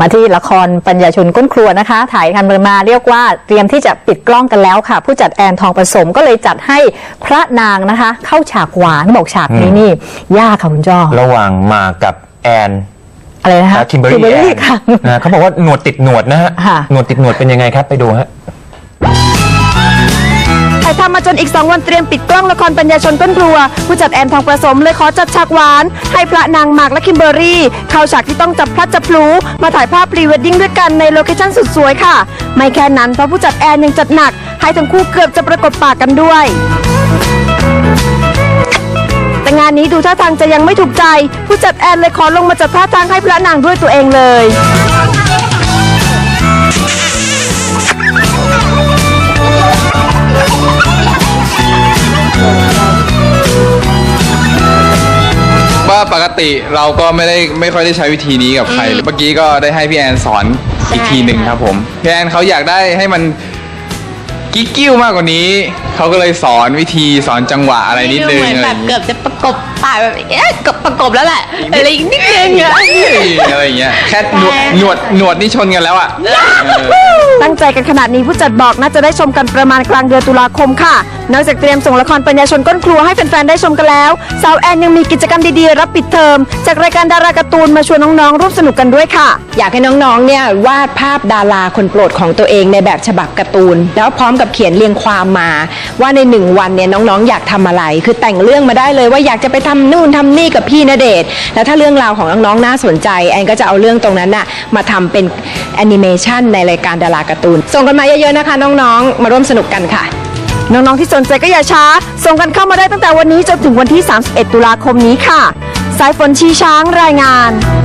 มาที่ละครปัญญาชนก้นครัวนะคะ ถ่ายทำมาเรียกว่าเตรียมที่จะปิดกล้องกันแล้วค่ะ ผู้จัดแอนทองผสมก็เลยจัดให้พระนางนะคะ เข้าฉากหวานบอกฉากนี้นี่ยากค่ะคุณจ้อระหว่างหมากกับแอนอะไรนะคะและคิมเบอร์รี่แอนค่ะนะเขาบอกว่าหนวดติดหนวดนะฮะค่ะหนวดติดหนวดเป็นยังไงครับไปดูฮะ ถ่ายทำมาจนอีก 2 วันเตรียมปิดกล้องละครปัญญาชนต้นครัว ผู้จัดแอนทองประสมเลยขอจัดฉากหวาน ให้พระนางหมากและคิมเบอร์รี่ เข้าฉากที่ต้องจับพลัดจับพลูมาถ่ายภาพพรีเวดดิ้งด้วยกันในโลเคชั่นสุดสวยค่ะ ไม่แค่นั้นเพราะผู้จัดแอนยังจัดหนัก ให้ทั้งคู่เกือบจะประกบปากกันด้วยแต่งานนี้ดูท่าทางจะยังไม่ถูกใจ ผู้จัดแอนเลยขอลงมาจัดท่าทางให้พระนางด้วยตัวเองเลย ปกติเราก็ไม่ได้ไม่ค่อยได้ใช้วิธีนี้กับใคร เมื่อกี้ก็ได้ให้พี่แอนสอนอีกทีหนึ่งครับผม พี่แอนเขาอยากได้ให้มันกิ๊กกิ้วมากกว่านี้ เขาก็เลยสอนวิธีสอนจังหวะอะไรนิดนึงเหมือนอะไรแบอบย่างเกืเงี้อยบจะประกบ ปากแบบเอ๊ะเกือบประกบแล้วแหละอะไรอีกนิดนึงอะอะไรอย่างเงี้ยแค่หนวดหนวดหนวดนี่ชนกันแล้วอะเออ ตั้งใจกันขนาดนี้ผู้จัดบอกน่าจะได้ชมกันประมาณกลางเดือนตุลาคมค่ะ นอกจากเตรียมส่งละครปัญญาชนก้นครัวให้แฟนๆได้ชมกันแล้ว สาวแอนยังมีกิจกรรมดีๆ รับปิดเทอม จากรายการดาราการ์ตูนมาชวนน้องๆร่วมสนุกกันด้วยค่ะ อยากให้น้องๆเนี่ยวาดภาพดาราคนโปรดของตัวเองในแบบฉบับการ์ตูน แล้วพร้อมกับเขียนเรียงความมา ว่าในหนึ่งวันเนี่ยน้องๆ อยากทำอะไร คือแต่งเรื่องมาได้เลยว่าอยากจะไปทำนู่นทำนี่กับพี่ณเดชน์แล้วถ้าเรื่องราวของน้องๆน่าสนใจ แอนก็จะเอาเรื่องตรงนั้นน่ะมาทำเป็นแอนิเมชันในรายการดาราการ์ตูน ส่งกันมาเยอะๆนะคะ น้องๆ มาร่วมสนุกกันค่ะ น้องๆที่สนใจก็อย่าช้า ส่งกันเข้ามาได้ตั้งแต่วันนี้จนถึงวันที่ 31 ตุลาคมนี้ค่ะ สายฝนชีช้างรายงาน